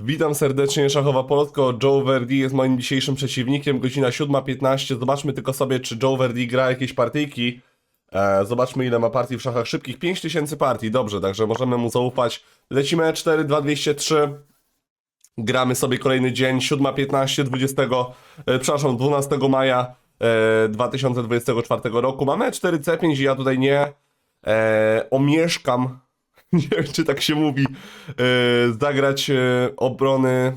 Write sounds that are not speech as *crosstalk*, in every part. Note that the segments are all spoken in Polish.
Witam serdecznie, Szachowa Polsko. Joe Verdi jest moim dzisiejszym przeciwnikiem. Godzina 7.15. Zobaczmy tylko sobie, czy Joe Verdi gra jakieś partyjki. E, zobaczmy, ile ma partii w szachach szybkich. 5000 partii, dobrze, także możemy mu zaufać. Lecimy E E4, 2203. Gramy sobie kolejny dzień, 7.15, 20, e, przepraszam, 12 maja e, 2024 roku. Mamy E4, C5 i ja tutaj nie e, omieszkam, *laughs* nie wiem czy tak się mówi, e, zagrać e, obrony,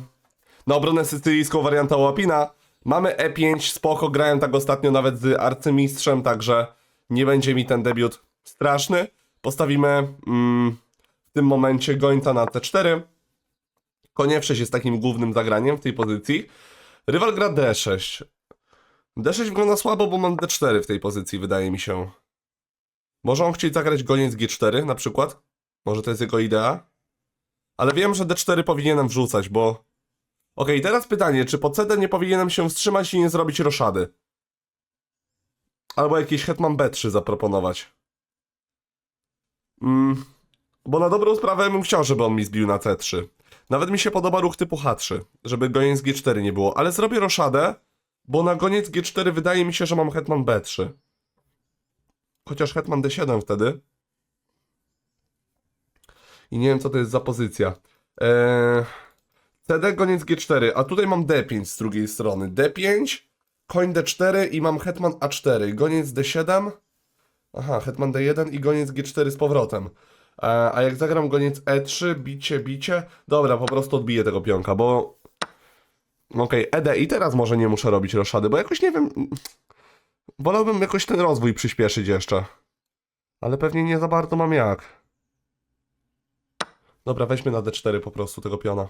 na obronę sycylijską warianta Łapina. Mamy E5, spoko, grałem tak ostatnio nawet z arcymistrzem, także nie będzie mi ten debiut straszny. Postawimy mm, w tym momencie gońca na C4. Konie 6 jest takim głównym zagraniem w tej pozycji. Rywal gra D6. D6 wygląda słabo, bo mam D4 w tej pozycji, wydaje mi się. Może on chcieć zagrać goniec G4 na przykład? Może to jest jego idea? Ale wiem, że D4 powinienem wrzucać, bo... Okej, teraz pytanie, czy po CD nie powinienem się wstrzymać i nie zrobić roszady? Albo jakiś hetman B3 zaproponować. Mm, bo na dobrą sprawę bym chciał, żeby on mi zbił na C3. Nawet mi się podoba ruch typu H3, żeby goniec G4 nie było, ale zrobię roszadę, bo na goniec G4 wydaje mi się, że mam hetman B3. Chociaż hetman D7 wtedy. I nie wiem, co to jest za pozycja. Eee, CD, goniec G4, a tutaj mam D5 z drugiej strony. D5, koń D4 i mam hetman A4. Goniec D7. Aha, hetman D1 i goniec G4 z powrotem. E, A jak zagram goniec E3, bicie, bicie, dobra, po prostu odbiję tego pionka, bo... Okej, ED i teraz może nie muszę robić roszady, bo jakoś nie wiem... Wolałbym jakoś ten rozwój przyspieszyć jeszcze. Ale pewnie nie za bardzo mam jak. Dobra, weźmy na D4 po prostu tego piona.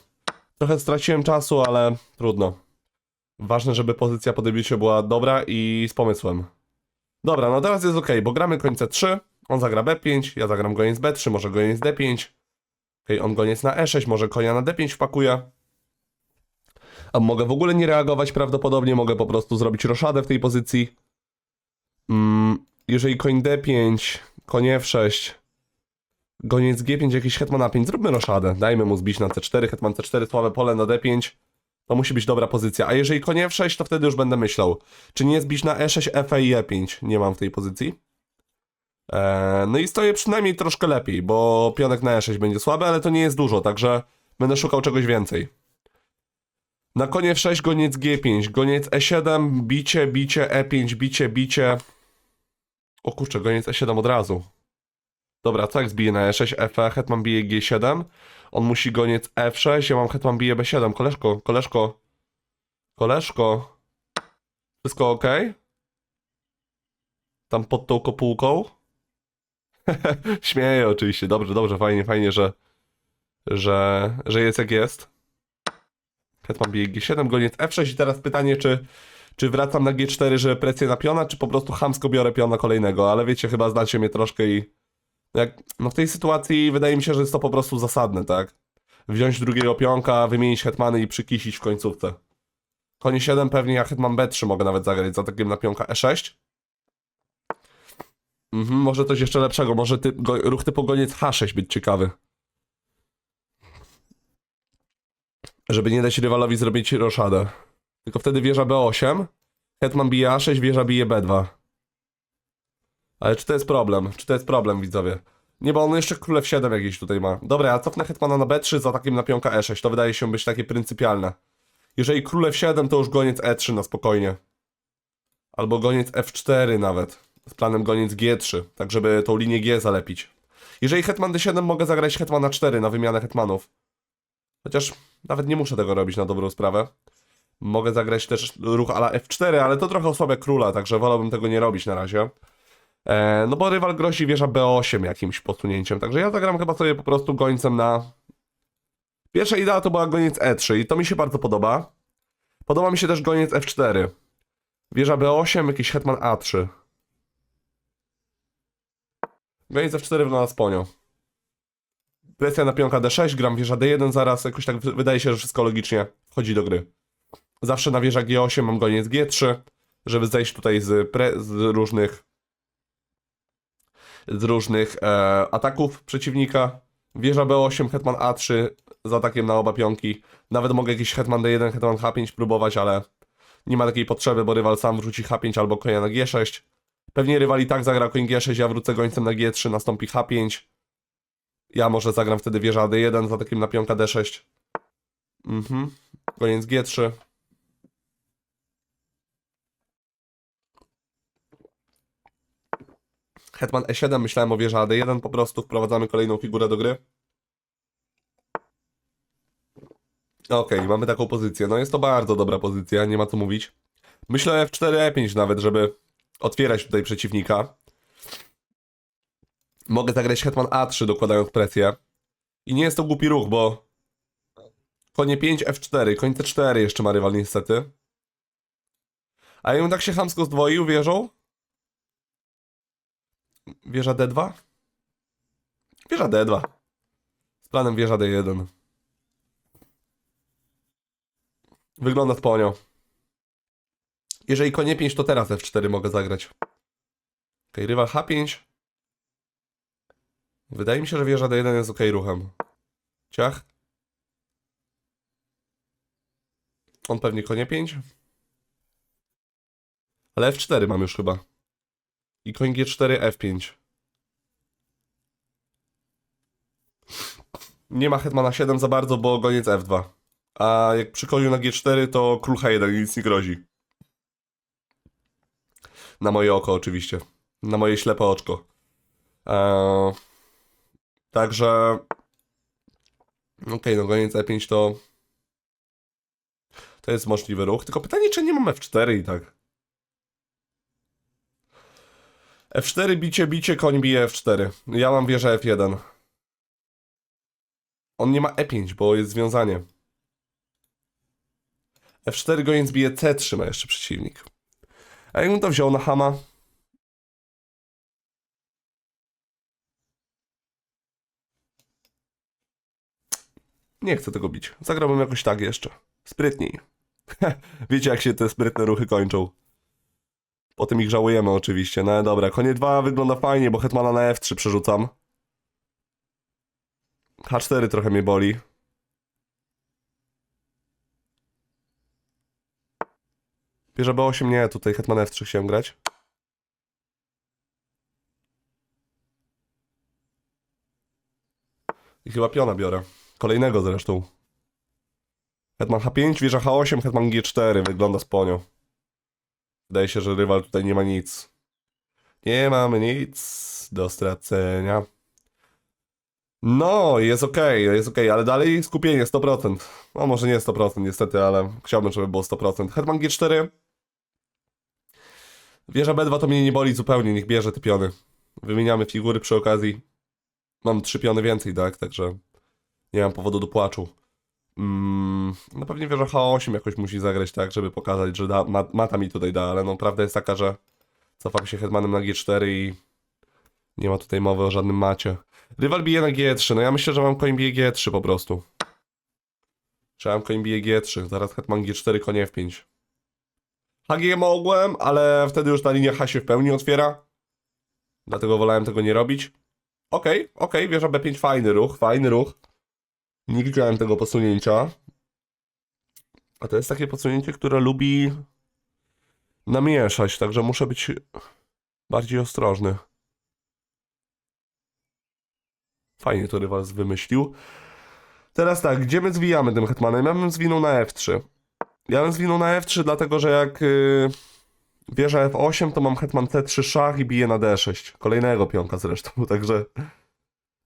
Trochę straciłem czasu, ale trudno. Ważne, żeby pozycja po debiucie była dobra i z pomysłem. Dobra, no teraz jest ok, bo gramy końce 3. On zagra B5, ja zagram goniec B3, może goniec D5. Okej, on goniec na E6, może konia na D5 wpakuje. A mogę w ogóle nie reagować prawdopodobnie, mogę po prostu zrobić roszadę w tej pozycji. Mm, jeżeli koń D5, koń F6, goniec G5, jakiś hetman A5, zróbmy roszadę. Dajmy mu zbić na C4, hetman C4, słabe pole na D5. To musi być dobra pozycja. A jeżeli koń F6, to wtedy już będę myślał, czy nie zbić na E6, F i E5. Nie mam w tej pozycji. Eee, no i stoję przynajmniej troszkę lepiej, bo pionek na E6 będzie słaby, ale to nie jest dużo, także będę szukał czegoś więcej. Na konie F6 goniec G5, goniec E7, bicie, bicie, E5, bicie, bicie. O kurczę, goniec E7 od razu. Dobra, co jak zbije na E6, F, hetman bije G7. On musi goniec F6, ja mam hetman bije B7. Koleżko, koleżko. Koleżko. Wszystko ok? Tam pod tą kopułką? *laughs* Śmieję oczywiście, dobrze, dobrze, fajnie, fajnie, że, że, że jest jak jest. Hetman bije G7, goniec F6 i teraz pytanie, czy, czy wracam na G4, żeby presję na piona, czy po prostu chamsko biorę piona kolejnego, ale wiecie, chyba znacie mnie troszkę i jak, no w tej sytuacji wydaje mi się, że jest to po prostu zasadne, tak? Wziąć drugiego pionka, wymienić hetmany i przykisić w końcówce. Konie 7 pewnie ja hetman B3 mogę nawet zagrać za takim na pionka E6. Mhm, może coś jeszcze lepszego, może ty, go, ruch typu goniec H6 być ciekawy. Żeby nie dać rywalowi zrobić roszadę. Tylko wtedy wieża B8, hetman bije A6, wieża bije B2. Ale czy to jest problem? Czy to jest problem, widzowie? Nie, bo on jeszcze królew 7 jakieś tutaj ma. Dobra, ja cofnę hetmana na B3 za takim na pionka E6. To wydaje się być takie pryncypialne. Jeżeli królew 7, to już goniec E3 na spokojnie. Albo goniec F4 nawet. Z planem goniec G3, tak żeby tą linię G zalepić. Jeżeli hetman D7, mogę zagrać hetman na 4 na wymianę hetmanów. Chociaż nawet nie muszę tego robić na dobrą sprawę. Mogę zagrać też ruch ala F4, ale to trochę osłabia króla, także wolałbym tego nie robić na razie. E, no bo rywal grozi wieża B8 jakimś posunięciem, także ja zagram chyba sobie po prostu gońcem na... Pierwsza idea to była goniec E3 i to mi się bardzo podoba. Podoba mi się też goniec F4. Wieża B8, jakiś hetman A3. Goniec F4 wygląda sponio. Presja na pionka D6, gram wieża D1 zaraz, jakoś tak wy- wydaje się, że wszystko logicznie wchodzi do gry. Zawsze na wieża G8 mam goniec G3, żeby zejść tutaj z, z różnych z różnych e, ataków przeciwnika. Wieża B8, hetman A3, z atakiem na oba pionki. Nawet mogę jakiś hetman D1, hetman H5 próbować, ale nie ma takiej potrzeby, bo rywal sam wrzuci H5 albo konia na G6. Pewnie rywal i tak zagra koń G6, ja wrócę gońcem na G3, nastąpi H5. Ja może zagram wtedy wieża D1 z atakiem na pionka D6. Mhm. Koniec G3. Hetman E7, myślałem o wieży AD1, po prostu wprowadzamy kolejną figurę do gry. Okej, mamy taką pozycję. No jest to bardzo dobra pozycja, nie ma co mówić. Myślę o F4, E5 nawet, żeby otwierać tutaj przeciwnika. Mogę zagrać Hetman A3, dokładając presję. I nie jest to głupi ruch, bo konie 5, F4, koń C4 jeszcze ma rywal niestety. A jakbym tak się chamsko zdwoił wieżą, Wieża D2? Wieża D2. Z planem wieża D1. Wygląda sponio. Jeżeli konie 5, to teraz F4 mogę zagrać. Ok, rywal H5. Wydaje mi się, że wieża D1 jest ok ruchem. Ciach. On pewnie konie 5. Ale F4 mam już chyba. I koń G4, F5. Nie ma hetmana 7 za bardzo, bo goniec F2. A jak przy na G4, to król H1 i nic nie grozi. Na moje oko oczywiście. Na moje ślepe oczko. Eee, także... Okej, no goniec E5 to... To jest możliwy ruch. Tylko pytanie, czy nie mam F4 i tak. F4, bicie, bicie, koń bije F4. Ja mam wieżę F1. On nie ma E5, bo jest związanie. F4 goniec bije C3 ma jeszcze przeciwnik. A jakbym to wziął na hama? Nie chcę tego bić. Zagrałbym jakoś tak jeszcze. Sprytniej. *laughs* Wiecie jak się te sprytne ruchy kończą. Potem ich żałujemy oczywiście. No dobra, konie 2 wygląda fajnie, bo hetmana na F3 przerzucam. H4 trochę mnie boli. Bierze B8, nie, tutaj hetman F3 chciałem grać. I chyba piona biorę. Kolejnego zresztą. Hetman H5, wieża H8, hetman G4, wygląda sponio. Wydaje się, że rywal tutaj nie ma nic. Nie mamy nic do stracenia. No, jest okej, jest okej, ale dalej skupienie 100%. No może nie 100% niestety, ale chciałbym, żeby było 100%. Hetman G4. Wieża B2 to mnie nie boli zupełnie, niech bierze te piony. Wymieniamy figury przy okazji. Mam trzy piony więcej, tak, także nie mam powodu do płaczu. Mm, no pewnie wieża H8 jakoś musi zagrać tak, żeby pokazać, że da, ma, mata mi tutaj da, ale no prawda jest taka, że cofam się hetmanem na G4 i nie ma tutaj mowy o żadnym macie. Rywal bije na G3, no ja myślę, że mam koń bije G3 po prostu. Mam koń bije G3, zaraz hetman G4, konie F5. HG mogłem, ale wtedy już ta linia H się w pełni otwiera. Dlatego wolałem tego nie robić. Okej, okay, okej, okay, wieża B5, fajny ruch, fajny ruch. Nie widziałem tego posunięcia. A to jest takie posunięcie, które lubi namieszać, także muszę być bardziej ostrożny. Fajnie to rywal wymyślił. Teraz tak, gdzie my zwijamy tym hetmanem? Ja bym zwinął na F3. Ja bym zwinął na F3, dlatego że jak yy, wieża F8, to mam hetman C3 szach i bije na D6. Kolejnego pionka zresztą, *laughs* także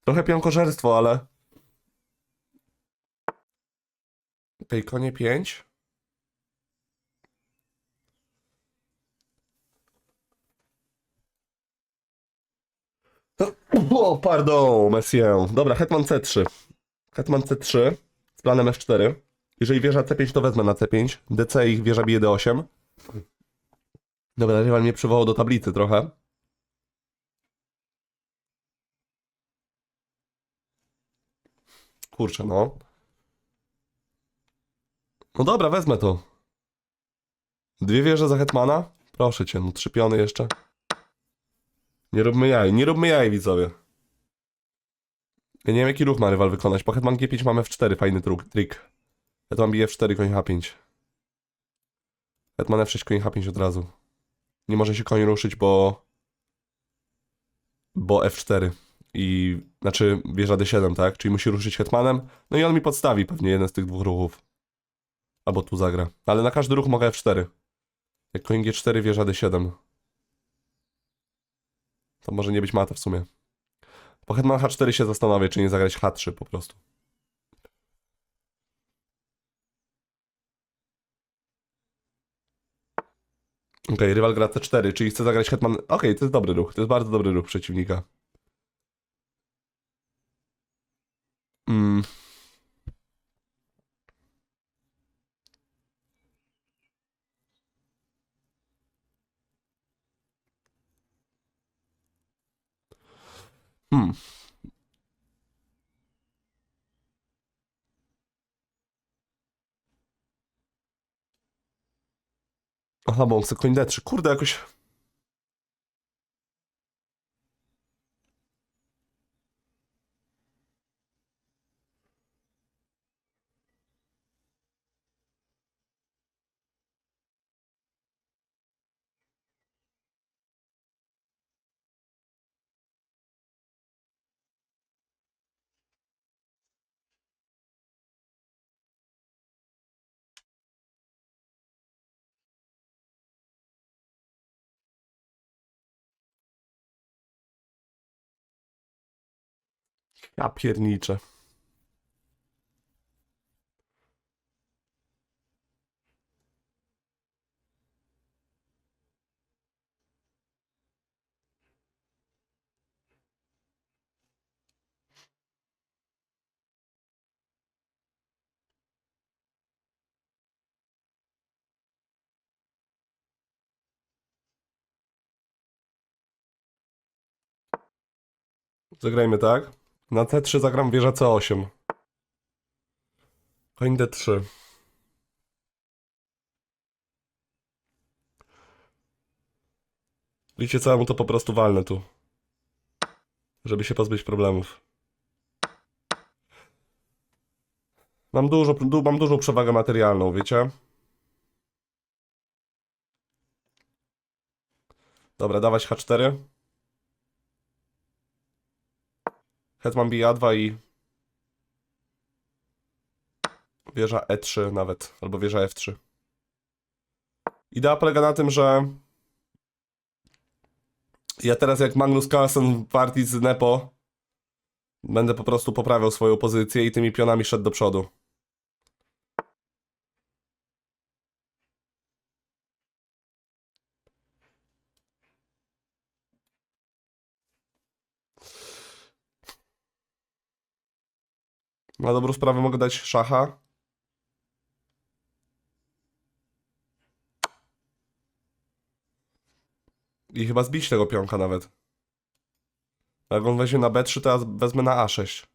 trochę pionkożerstwo, ale Okej, konie 5. O, pardon, Messier. Dobra, hetman C3. Hetman C3 z planem F4. Jeżeli wieża C5, to wezmę na C5. DC ich wieża bije D8. Dobra, rywal mnie przywołał do tablicy trochę. Kurczę, no. No dobra, wezmę to. Dwie wieże za Hetmana? Proszę cię, no trzy piony jeszcze. Nie róbmy jaj, nie róbmy jaj, widzowie. Ja nie wiem jaki ruch ma rywal wykonać. Po hetman G5 mamy F4, fajny truk, trik. Hetman bije F4, koń H5. Hetman F6, koń H5 od razu. Nie może się koń ruszyć, bo... Bo F4. I... Znaczy wieża D7, tak? Czyli musi ruszyć hetmanem. No i on mi podstawi pewnie jeden z tych dwóch ruchów. Albo tu zagra. Ale na każdy ruch mogę F4. Jak koń G4, wieża D7. To może nie być mata w sumie. Po hetman H4 się zastanowię, czy nie zagrać H3 po prostu. Okej, rywal gra C4, czyli chce zagrać hetman... Okej, to jest dobry ruch, to jest bardzo dobry ruch przeciwnika. Mm. Hmm. Aha, bo on chce koń D3. Kurde, jakoś... Ja pierniczę. Zagrajmy tak. Na C3 zagram wieża C8. Koń D3. Wiecie co, ja mu to po prostu walnę tu. Żeby się pozbyć problemów. Mam dużo, du, mam dużą przewagę materialną, wiecie? Dobra, dawać H4. Hetman bije A2 i... Wieża E3 nawet, albo wieża F3. Idea polega na tym, że... Ja teraz jak Magnus Carlsen w partii z Nepo będę po prostu poprawiał swoją pozycję i tymi pionami szedł do przodu. Na dobrą sprawę mogę dać szacha. I chyba zbić tego pionka nawet. Jak on weźmie na B3, to ja wezmę na A6.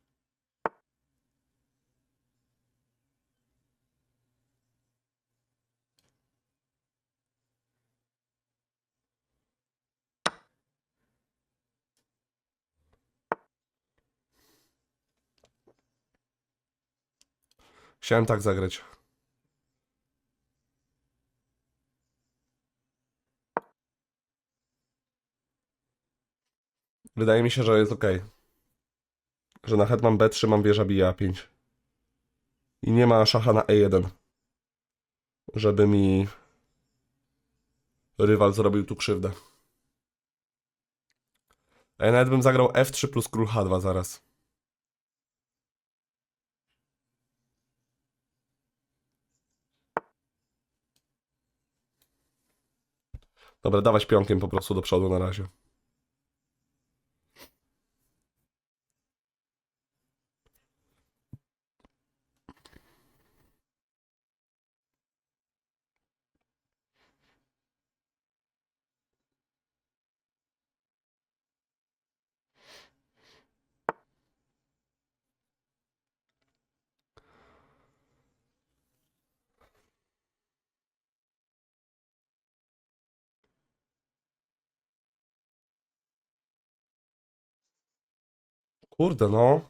Chciałem tak zagrać. Wydaje mi się, że jest ok. Że na hetman B3 mam wieża bije A5. I nie ma szacha na E1. Żeby mi rywal zrobił tu krzywdę. A ja nawet bym zagrał F3 plus król H2 zaraz. Dobra, dawać pionkiem po prostu do przodu na razie. Kurde, no.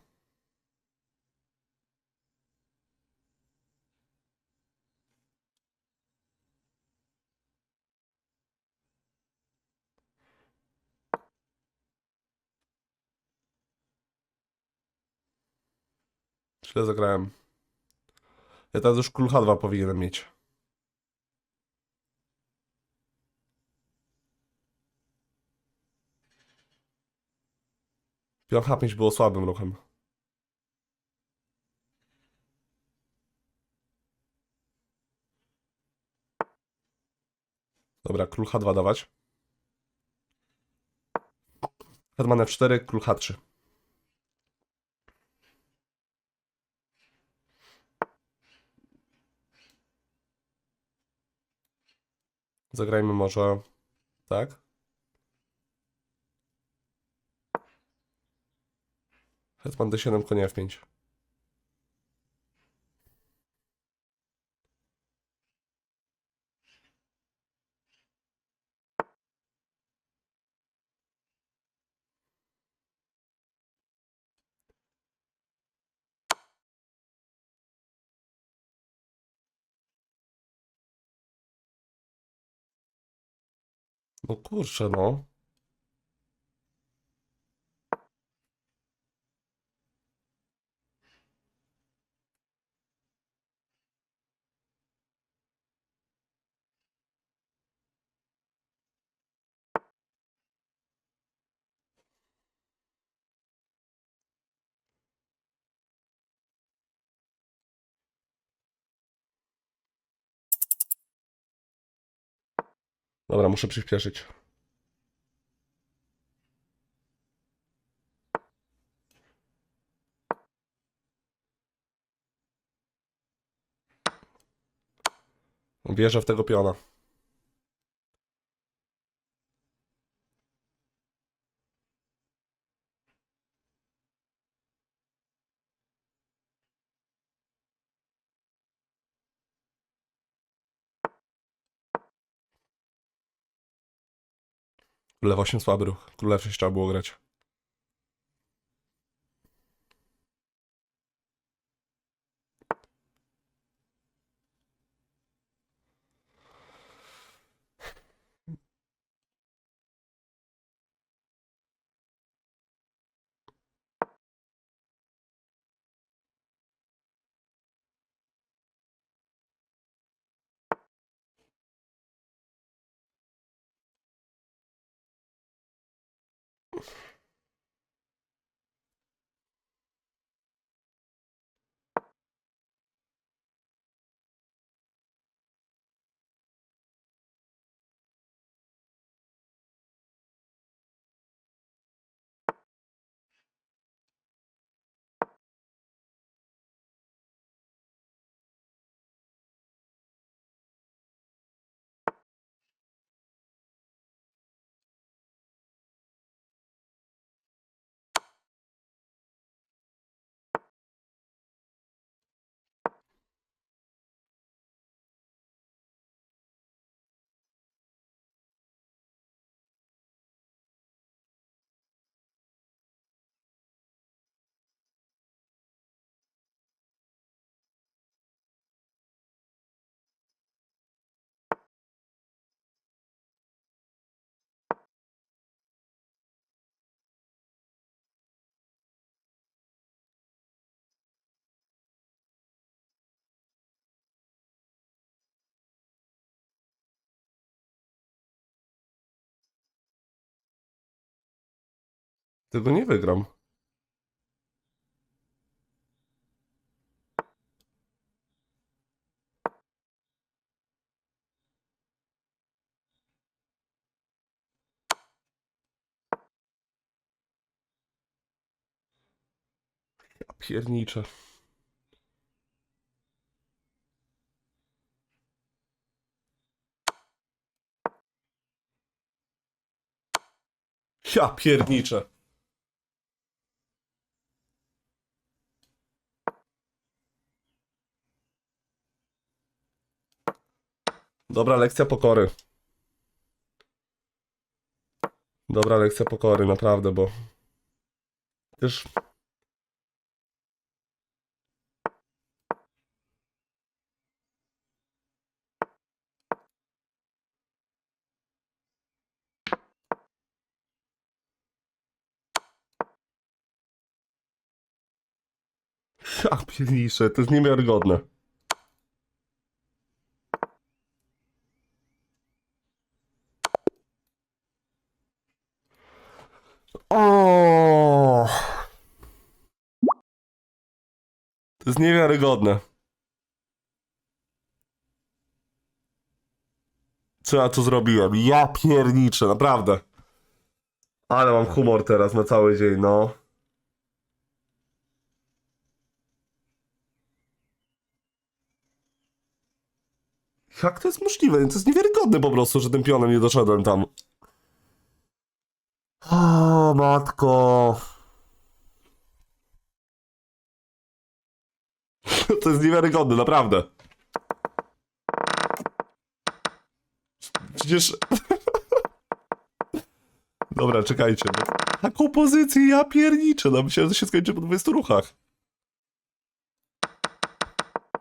Źle zagrałem. Ja teraz już król H2 powinienem mieć. Pion H5 było słabym ruchem. Dobra, król H2 dawać. Hetman F4, król H3. Zagrajmy może tak. Hetman D7, konie F5. No kurczę, no. Dobra, muszę przyspieszyć. Wierzę w tego piona. Król F8 słaby ruch. Król F6 trzeba było grać. Tego nie wygram. Ja pierniczę. Ja pierniczę. Dobra lekcja pokory. Dobra lekcja pokory, naprawdę, bo też Ja pierniczę, to jest niewiarygodne. Jest niewiarygodne. Co ja tu zrobiłem? Ja pierniczę, naprawdę. Ale mam humor teraz na cały dzień, no. Jak to jest możliwe? To jest niewiarygodne po prostu, że tym pionem nie doszedłem tam. O, matko. *laughs* To jest niewiarygodne, naprawdę. Przecież... *laughs* Dobra, czekajcie. Taką pozycję ja pierniczę. No myślałem, że się skończy po 20 ruchach.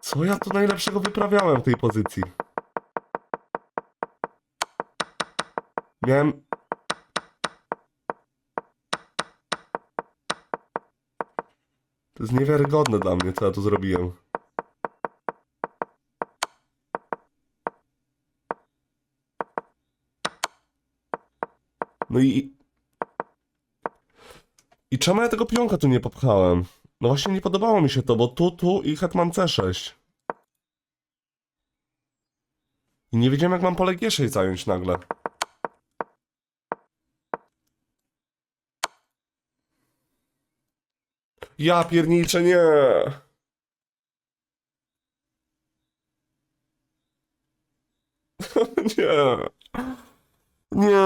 Co ja tu najlepszego wyprawiałem w tej pozycji? Miałem... To jest niewiarygodne dla mnie, co ja tu zrobiłem. No i... I czemu ja tego pionka tu nie popchałem? No właśnie nie podobało mi się to, bo tu, tu i hetman C6. I nie wiedziałem jak mam pole G6 zająć nagle. Ja pierniczę, nie! *laughs* nie! Nie!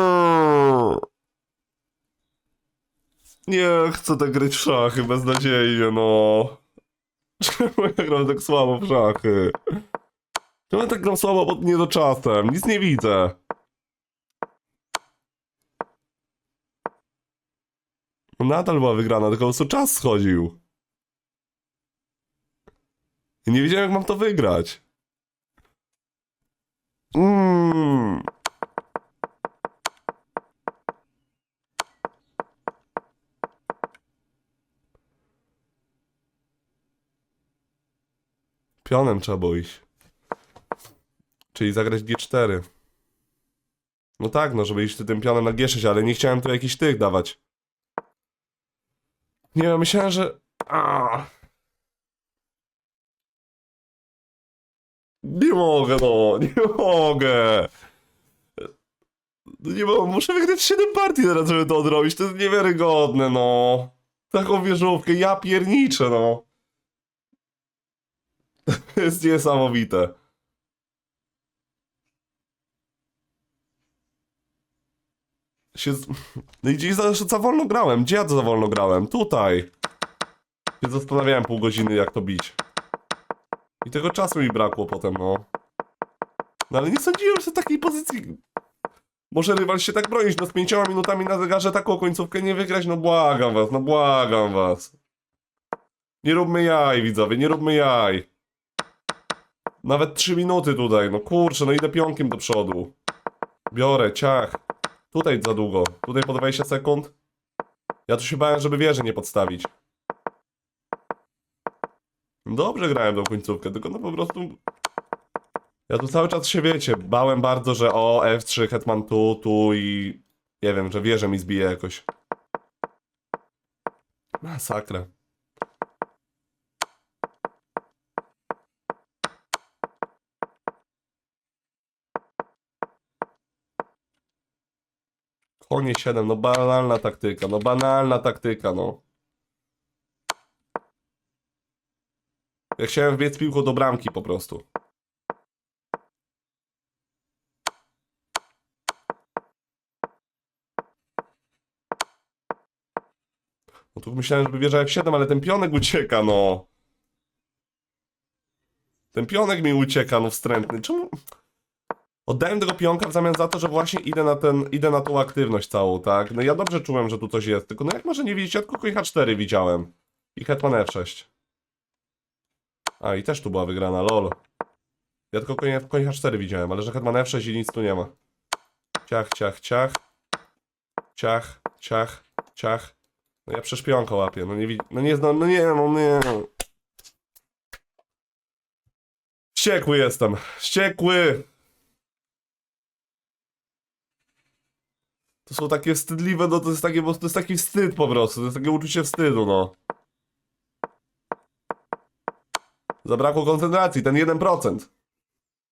Nie chcę tak grać w szachy beznadziejnie, no. *laughs* Czemu ja gram tak słabo w szachy? Czemu ja tak gram słabo pod niedoczasem? Nic nie widzę. Nadal była wygrana, tylko po prostu czas schodził. I nie wiedziałem, jak mam to wygrać. Mmm. Pionem trzeba było iść. Czyli zagrać G4. No tak, no, żeby iść tym pionem na G6, ale nie chciałem tu jakichś tych dawać. Nie wiem, myślałem, że... Nie mogę, no, nie mogę. No nie mogę, muszę wygrać 7 partii teraz, żeby to odrobić, to jest niewiarygodne, no. Taką wieżówkę, ja pierniczę, no. *laughs* To jest niesamowite. Się. No i gdzieś za, za wolno grałem. Gdzie ja za wolno grałem? Tutaj. Się zastanawiałem pół godziny, jak to bić. I tego czasu mi brakło potem, no. No ale nie sądziłem, że w takiej pozycji... Może rywal się tak bronić, no z pięcioma minutami na zegarze taką końcówkę nie wygrać, no błagam was, no błagam was. Nie róbmy jaj, widzowie, nie róbmy jaj. Nawet 3 minuty tutaj, no kurczę, no idę pionkiem do przodu. Biorę, ciach. Tutaj za długo, tutaj po 20 sekund. Ja tu się bałem, żeby wieży nie podstawić. Dobrze grałem tą końcówkę, tylko no po prostu... Ja tu cały czas się wiecie, bałem bardzo, że o F3, Hetman tu, tu i... Nie wiem, że wieżę mi zbije jakoś. Masakra. Konie 7, no banalna taktyka, no banalna taktyka, no. Ja chciałem wbiec piłką do bramki po prostu. No tu myślałem, żeby wieża F7, ale ten pionek ucieka, no. Ten pionek mi ucieka, no wstrętny. Czemu... Oddałem tego pionka w zamian za to, że właśnie idę na ten, idę na tą aktywność całą, tak? No ja dobrze czułem, że tu coś jest, tylko no jak może nie widzieć, ja tylko koń H4 widziałem. I hetman F6. A, i też tu była wygrana, lol. Ja tylko koń, koń H4 widziałem, ale że hetman F6 i nic tu nie ma. Ciach, ciach, ciach. Ciach, ciach, ciach. No ja przeszpionkę łapię, no nie widzi... No nie, no, no nie, no nie. Wściekły jestem. Wściekły! To są takie wstydliwe, no to jest takie, to jest taki wstyd po prostu, to jest takie uczucie wstydu, no. Zabrakło koncentracji, ten 1%.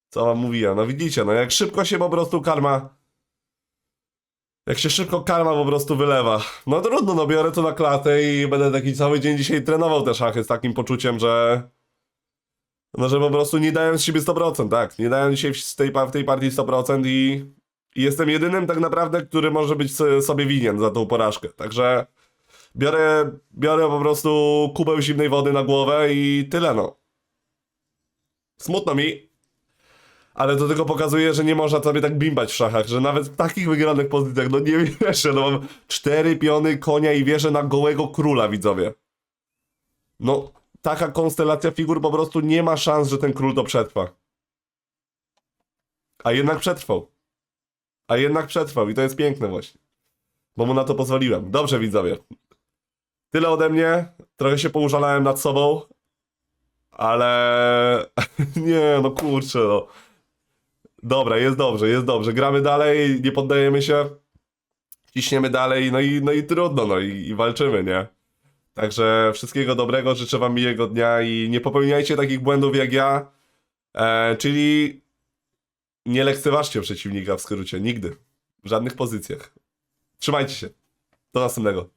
Co wam mówiłem, no widzicie, no jak szybko się po prostu karma... Jak się szybko karma po prostu wylewa. No trudno, no biorę to na klatę i będę taki cały dzień dzisiaj trenował te szachy z takim poczuciem, że... No, że po prostu nie dałem z siebie 100%, tak. Nie dałem dzisiaj w tej, w tej partii 100% i, i jestem jedynym tak naprawdę, który może być so- sobie winien za tą porażkę. Także biorę, biorę po prostu kubeł zimnej wody na głowę i tyle, no. Smutno mi, ale to tylko pokazuje, że nie można sobie tak bimbać w szachach, że nawet w takich wygranych pozycjach, no nie wierzę, no mam cztery piony, konia i wierzę na gołego króla, widzowie. No, taka konstelacja figur po prostu nie ma szans, że ten król to przetrwa. A jednak przetrwał. A jednak przetrwał i to jest piękne właśnie. Bo mu na to pozwoliłem. Dobrze, widzowie. Tyle ode mnie. Trochę się poużalałem nad sobą. Ale... *laughs* nie, no kurczę, no. Dobra, jest dobrze, jest dobrze. Gramy dalej, nie poddajemy się. Ciśniemy dalej, no i, no i trudno, no i, i walczymy, nie? Także wszystkiego dobrego, życzę wam miłego dnia i nie popełniajcie takich błędów jak ja. E, czyli nie lekceważcie przeciwnika w skrócie, nigdy. W żadnych pozycjach. Trzymajcie się. Do następnego.